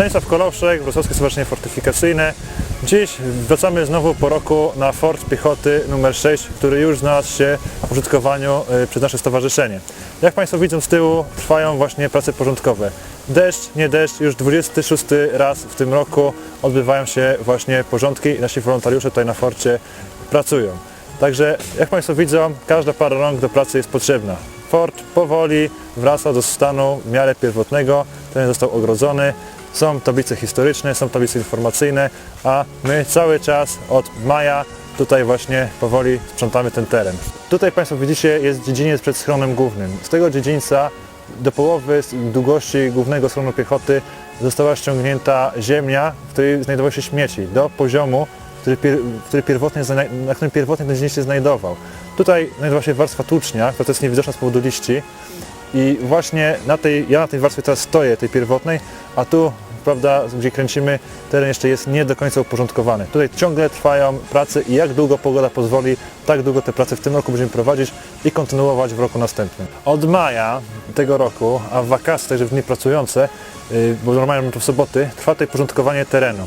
Stanisław Kolowszek, Wrocławskie Stowarzyszenie Fortyfikacyjne. Dziś wracamy znowu po roku na Fort Piechoty numer 6, który już znalazł się w użytkowaniu y, przez nasze stowarzyszenie. Jak Państwo widzą z tyłu trwają właśnie prace porządkowe. Deszcz, nie deszcz, już 26 raz w tym roku odbywają się właśnie porządki i nasi wolontariusze tutaj na forcie pracują. Także jak Państwo widzą, każda para rąk do pracy jest potrzebna. Fort powoli wraca do stanu w miarę pierwotnego, ten został ogrodzony, są tablice historyczne, są tablice informacyjne, a my cały czas od maja tutaj właśnie powoli sprzątamy ten teren. Tutaj Państwo widzicie jest dziedziniec przed schronem głównym. Z tego dziedzińca do połowy długości głównego schronu piechoty została ściągnięta ziemia, w której znajdowały się śmieci, do poziomu, który, który pierwotnie, na którym pierwotnie ten dziedziniec się znajdował. Tutaj znajdowała się warstwa tucznia, która jest niewidoczna z powodu liści i właśnie na tej, ja na tej warstwie teraz stoję, tej pierwotnej, a tu, prawda, gdzie kręcimy, teren jeszcze jest nie do końca uporządkowany. Tutaj ciągle trwają prace i jak długo pogoda pozwoli, tak długo te prace w tym roku będziemy prowadzić i kontynuować w roku następnym. Od maja tego roku, a w wakacje, także w dni pracujące, yy, bo normalnie mamy to w soboty, trwa tutaj porządkowanie terenu.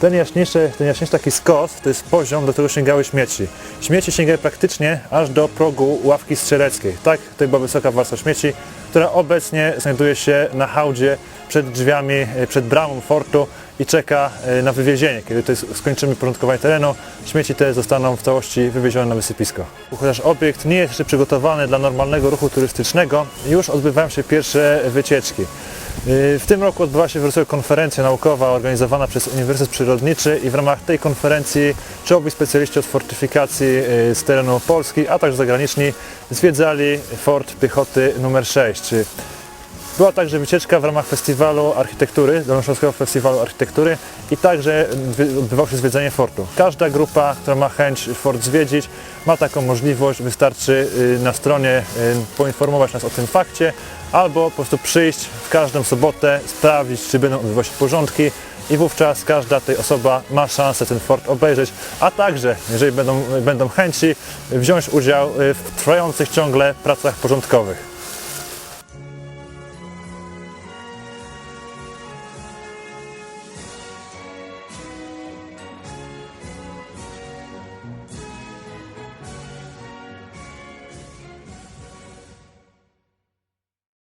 Ten jaśniejszy, ten jaśniejszy taki skos to jest poziom, do którego sięgały śmieci. Śmieci sięgały praktycznie aż do progu ławki strzeleckiej. Tak, tutaj była wysoka warstwa śmieci, która obecnie znajduje się na hałdzie przed drzwiami, e, przed bramą fortu i czeka e, na wywiezienie. Kiedy to jest, skończymy porządkowanie terenu, śmieci te zostaną w całości wywiezione na wysypisko. Chociaż obiekt nie jest jeszcze przygotowany dla normalnego ruchu turystycznego, już odbywają się pierwsze wycieczki. W tym roku odbywa się w Wrocławiu konferencja naukowa organizowana przez Uniwersytet Przyrodniczy i w ramach tej konferencji czołowi specjaliści od fortyfikacji y, z terenu Polski, a także zagraniczni zwiedzali Fort Piechoty numer 6. Była także wycieczka w ramach festiwalu architektury, Dolnośląskiego Festiwalu Architektury i także odbywało się zwiedzanie fortu. Każda grupa, która ma chęć fort zwiedzić, ma taką możliwość, wystarczy y, na stronie y, poinformować nas o tym fakcie albo po prostu przyjść w każdą sobotę, sprawdzić, czy będą odbywać się porządki i wówczas każda tej osoba ma szansę ten fort obejrzeć, a także, jeżeli będą, będą chęci, wziąć udział y, w trwających ciągle pracach porządkowych.